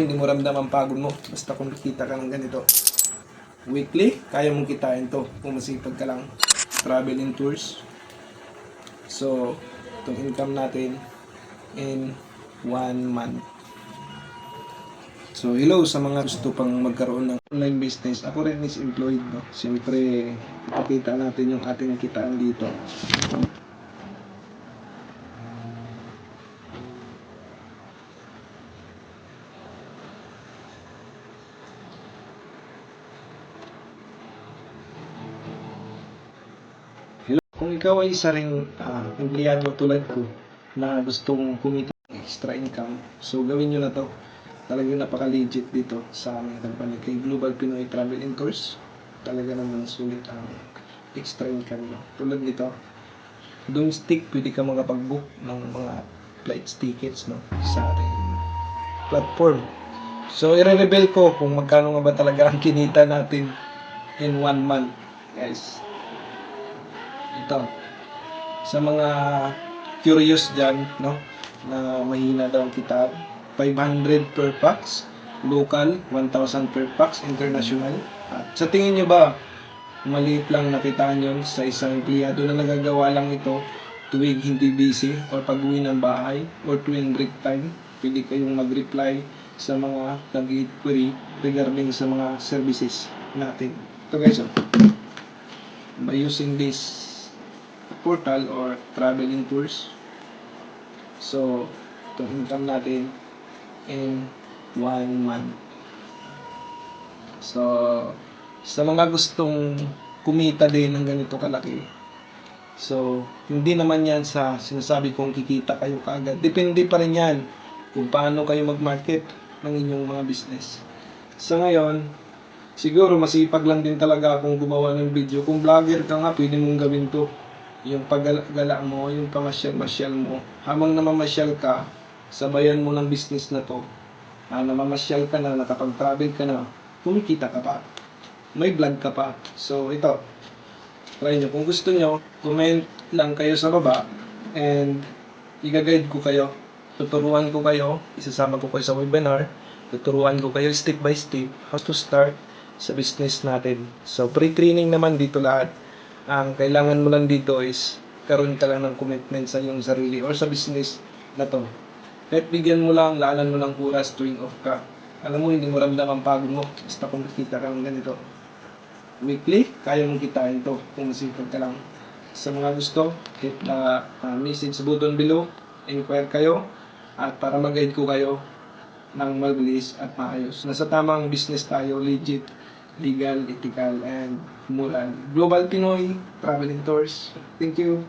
hindi mo ramdam ang pagod mo. Basta kung kita ka ng ganito. Weekly, kaya mong kitain to kung masipag ka lang. Traveling tours. So, itong income natin in one month. So, hello sa mga gusto pang magkaroon ng online business. Ako rin is employed, no? Siyempre, ipakita natin yung ating kitaan dito. Hello. Kung ikaw ay isa ring ah, empleyado tulad ko na gustong kumita ng extra income, so gawin nyo na to. Talagang napaka-legit dito sa aming company kay Global Pinoy Travel and Tours. Talaga naman sulit ang extra income. No? Tulad nito, domestic, pwede ka makapag-book ng mga flights tickets no? sa ating platform. So, i-reveal ko kung magkano nga ba talaga ang kinita natin in one month. Guys, ito. Sa mga curious dyan no na mahina daw ang kitab 500 per pax local 1,000 per pax international. At sa tingin nyo ba maliit lang nakitaan yun sa isang empleyado na nagagawa lang ito tuwing hindi busy or pag uwi ng bahay or tuwing break time? Pwede kayong mag-reply sa mga nag-query regarding sa mga services natin. Ito guys oh. By using this portal or traveling tours. So, itong income natin in one month. So, sa mga gustong kumita din ng ganito kalaki, so, hindi naman yan sa sinasabi kong kikita kayo kaagad. Depende pa rin yan kung paano kayo mag-market ng inyong mga business. Sa ngayon, siguro masipag lang din talaga akong gumawa ng video. Kung vlogger ka nga, pwede mong gawin to. Yung paggala mo, yung pamasyal-masyal mo. Habang namamasyal ka, sabayan mo ng business na to. Ah, namamasyal ka na, nakapag-travel ka na, kumikita ka pa. May vlog ka pa. So, ito. Try nyo. Kung gusto nyo, comment lang kayo sa baba and i-guide ko kayo. Tuturuan ko kayo, isasama ko kayo sa webinar. Tuturuan ko kayo step by step how to start sa business natin. So, pre-training naman dito lahat. Ang kailangan mo lang dito is karoon ka lang ng commitment sa iyong sarili or sa business na to. Kahit bigyan mo lang, laanan mo lang oras tuwing off ka. Alam mo, hindi mo ramdam ang pagod mo. Basta kung nakita ka ng ganito. Weekly, kaya mong kitain to kung masipag ka lang. Sa mga gusto, hit na uh, message sa button below. Inquire kayo at para mag-guide ko kayo ng mabilis at maayos. Nasa tamang business tayo, legit, legal, ethical, and moral. Global Pinoy Traveling Tours. Thank you.